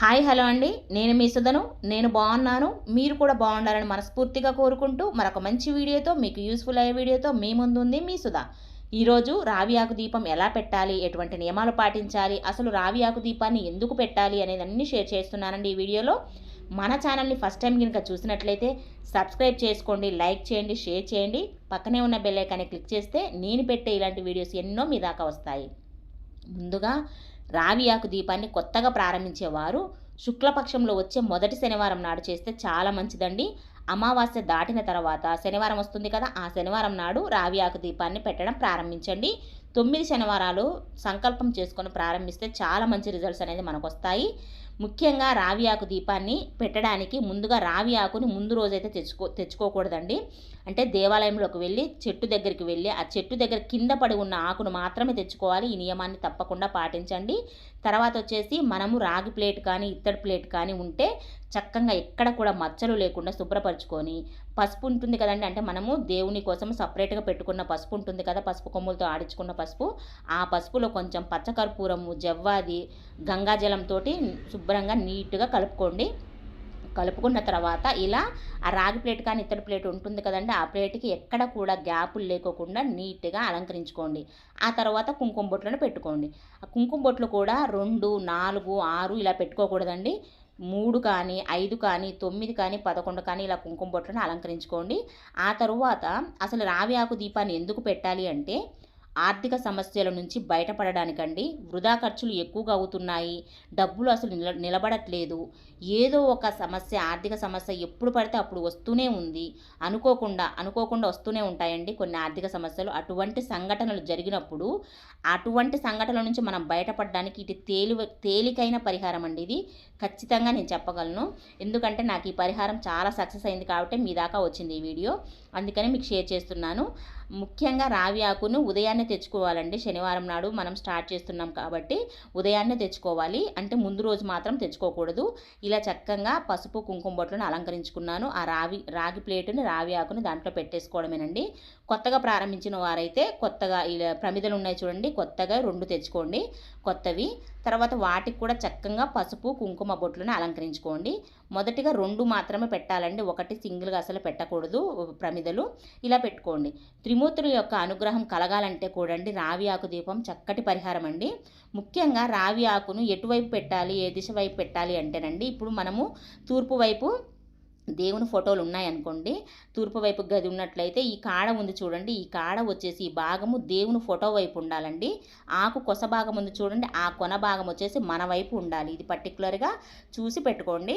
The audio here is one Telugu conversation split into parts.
హాయ్ హలో అండి. నేను మీ సుధను. నేను బాగున్నాను. మీరు కూడా బాగుండాలని మనస్ఫూర్తిగా కోరుకుంటూ మరొక మంచి వీడియోతో మీకు యూస్ఫుల్ అయ్యే వీడియోతో మీ ముందు ఉంది మీ సుధా. ఈరోజు రావి ఆకు దీపం ఎలా పెట్టాలి? ఎటువంటి నియమాలు పాటించాలి? అసలు రావి ఆకు దీపాన్ని ఎందుకు పెట్టాలి అనేది అన్ని షేర్ చేస్తున్నానండి ఈ వీడియోలో. మన ఛానల్ని ఫస్ట్ టైం కనుక చూసినట్లయితే సబ్స్క్రైబ్ చేసుకోండి లైక్ చేయండి షేర్ చేయండి. పక్కనే ఉన్న బెల్ ఐకాన్ని క్లిక్ చేస్తే నేను పెట్టే ఇలాంటి వీడియోస్ ఎన్నో మీ దాకా వస్తాయి. ముందుగా రావి ఆకు దీపాన్ని కొత్తగా ప్రారంభించేవారు. శుక్లపక్షంలో వచ్చే మొదటి శనివారం నాడు చేస్తే చాలా మంచిదండి. అమావాస్య దాటిన తర్వాత శనివారం వస్తుంది కదా ఆ శనివారం నాడు రావి ఆకు దీపాన్ని పెట్టడం ప్రారంభించండి. తొమ్మిది శనివారాలు సంకల్పం చేసుకొని ప్రారంభిస్తే చాలా మంచి రిజల్ట్స్ అనేది మనకు వస్తాయి ముఖ్యంగా రావి ఆకు దీపాన్ని పెట్టడానికి ముందుగా రావి ఆకుని ముందు రోజైతే తెచ్చుకో తెచ్చుకోకూడదండి. అంటే దేవాలయంలోకి వెళ్ళి చెట్టు దగ్గరికి వెళ్ళి ఆ చెట్టు దగ్గర కింద పడి ఉన్న ఆకును మాత్రమే తెచ్చుకోవాలి. ఈ నియమాన్ని తప్పకుండా పాటించండి. తర్వాత వచ్చేసి మనము రాగి ప్లేట్ కానీ ఇత్తడి ప్లేట్ కానీ ఉంటే చక్కగా ఎక్కడ కూడా మచ్చలు లేకుండా శుభ్రపరచుకొని పసుపు ఉంటుంది కదండి. అంటే మనము దేవుని కోసం సపరేట్గా పెట్టుకున్న పసుపు ఉంటుంది కదా పసుపు కొమ్ములతో ఆడించుకున్న పసుపు. ఆ పసుపులో కొంచెం పచ్చకర్పూరము జవ్వాది గంగాజలంతో శుభ్రంగా నీట్గా కలుపుకోండి. కలుపుకున్న తర్వాత ఇలా ఆ రాగి ప్లేట్ కానీ ఇతర ప్లేట్ ఉంటుంది కదండి ఆ ప్లేట్కి ఎక్కడ కూడా గ్యాపులు లేకోకుండా నీట్గా అలంకరించుకోండి. ఆ తర్వాత కుంకుమ బొట్లను పెట్టుకోండి. ఆ కుంకుమ బొట్లు కూడా రెండు నాలుగు ఆరు ఇలా పెట్టుకోకూడదండి. మూడు కానీ ఐదు కానీ తొమ్మిది కానీ పదకొండు కానీ ఇలా కుంకుమ బొట్లను అలంకరించుకోండి. ఆ తరువాత అసలు రావి ఆకు దీపాన్ని ఎందుకు పెట్టాలి అంటే ఆర్థిక సమస్యల నుంచి బయటపడడానికండి వృధా ఖర్చులు ఎక్కువగా అవుతున్నాయి. డబ్బులు అసలు నిల నిలబడట్లేదు. ఏదో ఒక సమస్య ఆర్థిక సమస్య ఎప్పుడు పడితే అప్పుడు వస్తూనే ఉంది. అనుకోకుండా అనుకోకుండా వస్తూనే ఉంటాయండి కొన్ని ఆర్థిక సమస్యలు. అటువంటి సంఘటనలు జరిగినప్పుడు అటువంటి సంఘటనల నుంచి మనం బయటపడడానికి ఇది తేలి తేలికైన పరిహారం అండి ఇది. ఖచ్చితంగా నేను చెప్పగలను. ఎందుకంటే నాకు ఈ పరిహారం చాలా సక్సెస్ అయింది కాబట్టి మీ దాకా వచ్చింది ఈ వీడియో. అందుకని మీకు షేర్ చేస్తున్నాను. ముఖ్యంగా రావి ఆకును ఉదయాన్నే తెచ్చుకోవాలండి. శనివారం నాడు మనం స్టార్ట్ చేస్తున్నాం కాబట్టి ఉదయాన్నే తెచ్చుకోవాలి. అంటే ముందు రోజు మాత్రం తెచ్చుకోకూడదు. ఇలా చక్కగా పసుపు కుంకుమ బొట్లను అలంకరించుకున్నాను. ఆ రావి రాగి ప్లేటుని రావి ఆకుని దాంట్లో పెట్టేసుకోవడమేనండి. కొత్తగా ప్రారంభించిన వారైతే కొత్తగా ఇలా ప్రమిదలు ఉన్నాయి చూడండి. కొత్తగా రెండు తెచ్చుకోండి. కొత్తవి. తర్వాత వాటికి కూడా చక్కగా పసుపు కుంకుమ బొట్లను అలంకరించుకోండి. మొదటిగా రెండు మాత్రమే పెట్టాలండి. ఒకటి సింగిల్గా అసలు పెట్టకూడదు ప్రమిదలు. ఇలా పెట్టుకోండి. త్రిమూర్తుల యొక్క అనుగ్రహం కలగాలంటే కూడండి రావి ఆకు దీపం చక్కటి పరిహారం అండి. ముఖ్యంగా రావి ఆకును ఎటువైపు పెట్టాలి ఏ దిశ వైపు పెట్టాలి అంటేనండి ఇప్పుడు మనము తూర్పు వైపు దేవుని ఫోటోలు ఉన్నాయనుకోండి తూర్పు వైపు గది ఉన్నట్లయితే ఈ కాడ ఉంది చూడండి ఈ కాడ వచ్చేసి ఈ భాగము దేవుని ఫోటో వైపు ఉండాలండి. ఆకు కొస భాగం ఉంది చూడండి ఆ కొన భాగం వచ్చేసి మన వైపు ఉండాలి. ఇది పర్టికులర్గా చూసి పెట్టుకోండి.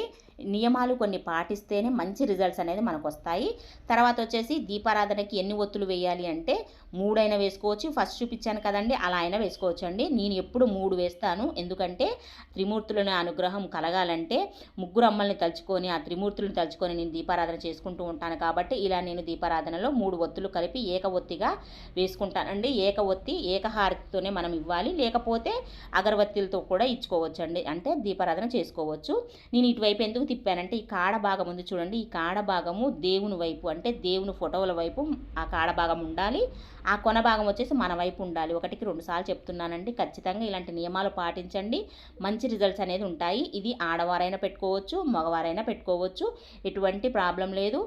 నియమాలు కొన్ని పాటిస్తేనే మంచి రిజల్ట్స్ అనేది మనకు వస్తాయి తర్వాత వచ్చేసి దీపారాధనకి ఎన్ని ఒత్తులు వేయాలి అంటే మూడైనా వేసుకోవచ్చు. ఫస్ట్ చూపించాను కదండి అలా అయినా వేసుకోవచ్చు అండి నేను ఎప్పుడు మూడు వేస్తాను. ఎందుకంటే త్రిమూర్తులని అనుగ్రహం కలగాలంటే ముగ్గురు అమ్మల్ని తలుచుకొని ఆ త్రిమూర్తులను తలుచుకొని నేను దీపారాధన చేసుకుంటూ ఉంటాను కాబట్టి ఇలా నేను దీపారాధనలో మూడు ఒత్తులు కలిపి ఏక ఒత్తిగా వేసుకుంటానండి. ఏక ఒత్తి ఏకహారతితోనే మనం ఇవ్వాలి. లేకపోతే అగరవత్తులతో కూడా ఇచ్చుకోవచ్చండి. అంటే దీపారాధన చేసుకోవచ్చు. నేను ఇటువైపు ఎందుకు తిప్పానంటే ఈ కాడ భాగం ఉంది చూడండి. ఈ కాడ భాగము దేవుని వైపు అంటే దేవుని ఫోటోల వైపు ఆ కాడ భాగం ఉండాలి. ఆ కొన భాగం వచ్చేసి మన వైపు ఉండాలి. ఒకటికి రెండుసార్లు చెప్తున్నానండి. ఖచ్చితంగా ఇలాంటి నియమాలు పాటించండి. మంచి రిజల్ట్స్ అనేది ఉంటాయి. ఇది ఆడవారైనా పెట్టుకోవచ్చు మగవారైనా పెట్టుకోవచ్చు. ఎటువంటి ప్రాబ్లం లేదు.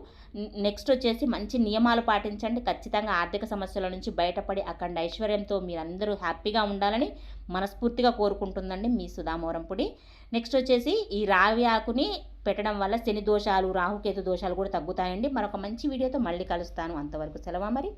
నెక్స్ట్ వచ్చేసి మంచి నియమాలు పాటించండి. ఖచ్చితంగా ఆర్థిక సమస్యల నుంచి బయటపడి అక్కడ ఐశ్వర్యంతో మీరందరూ హ్యాపీగా ఉండాలని మనస్ఫూర్తిగా కోరుకుంటుందండి మీ సుధామోరంపుడి నెక్స్ట్ వచ్చేసి ఈ రావి ఆకుని పెట్టడం వల్ల శని దోషాలు రాహుకేతు దోషాలు కూడా తగ్గుతాయండి. మరొక మంచి వీడియోతో మళ్ళీ కలుస్తాను. అంతవరకు సెలవా మరి.